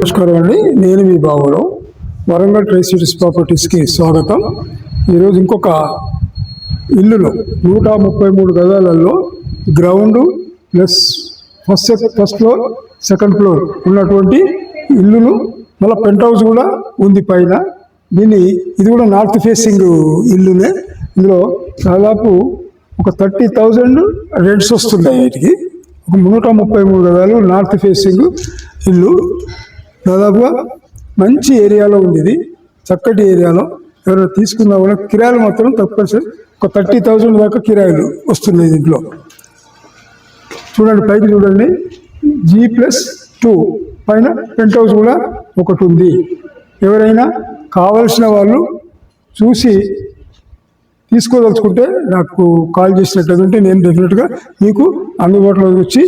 నమస్కారం అండి నేను మీ బాబురావు వరంగల్ ట్రై సిటీస్ ప్రాపర్టీస్కి స్వాగతం. ఈరోజు ఇంకొక ఇల్లులో నూట ముప్పై మూడు గదాలలో ground plus first first floor second floor ఉన్నటువంటి ఇల్లును మళ్ళీ పెంట్ హౌస్ కూడా ఉంది పైన. దీన్ని ఇది కూడా నార్త్ ఫేసింగ్ ఇల్లునే. ఇందులో దాదాపు ఒక థర్టీ థౌజండ్ రెంట్స్ వస్తున్నాయి వీటికి. ఒక నూట ముప్పై మూడు గదాలు నార్త్ ఫేసింగ్ ఇల్లు. దాదాపుగా మంచి ఏరియాలో ఉంది ఇది చక్కటి ఏరియాలో ఎవరైనా తీసుకున్నా కూడా కిరాయిలు మాత్రం తప్పనిసరి ఒక థర్టీ థౌజండ్ దాకా కిరాయిలు వస్తున్నాయి దీంట్లో. చూడండి పైకి చూడండి. జీ ప్లస్ టూ పైన పెంట్ హౌస్ కూడా ఒకటి ఉంది. ఎవరైనా కావలసిన వాళ్ళు చూసి తీసుకోదలుచుకుంటే నాకు కాల్ చేసినట్టుంటే నేను డెఫినెట్గా మీకు అందుబాటులోకి వచ్చి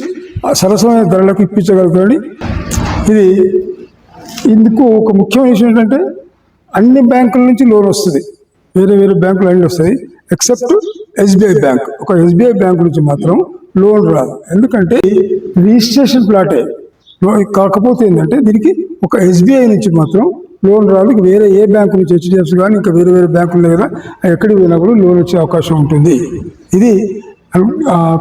ఆ సరసమైన ధరలకు ఇప్పించగలుగుతాను ఇది ఇందుకు ఒక ముఖ్యమైన విషయం ఏంటంటే అన్ని బ్యాంకుల నుంచి లోన్ వస్తుంది. వేరే వేరే బ్యాంకులు అన్ని వస్తాయి ఎక్సెప్ట్ ఎస్బీఐ బ్యాంక్. ఒక ఎస్బీఐ బ్యాంక్ నుంచి మాత్రం లోన్ రాదు. ఎందుకంటే రిజిస్ట్రేషన్ ప్లాటే కాకపోతే ఏంటంటే దీనికి ఒక ఎస్బీఐ నుంచి మాత్రం లోన్ రాదు. వేరే ఏ బ్యాంకు నుంచి హెచ్డిఎఫ్సి కానీ ఇంకా వేరే వేరే బ్యాంకులు కదా ఎక్కడికి పోయినా కూడా లోన్ వచ్చే అవకాశం ఉంటుంది. ఇది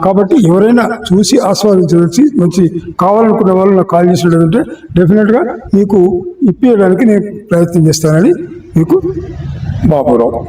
కాబట్టి ఎవరైనా చూసి ఆస్వాదించవచ్చు మంచి కావాలనుకునే వాళ్ళు నాకు కాల్ చేసినట్టు డెఫినెట్గా మీకు ఇప్పించడానికి నేను ప్రయత్నం చేస్తానని మీకు బాబురావు.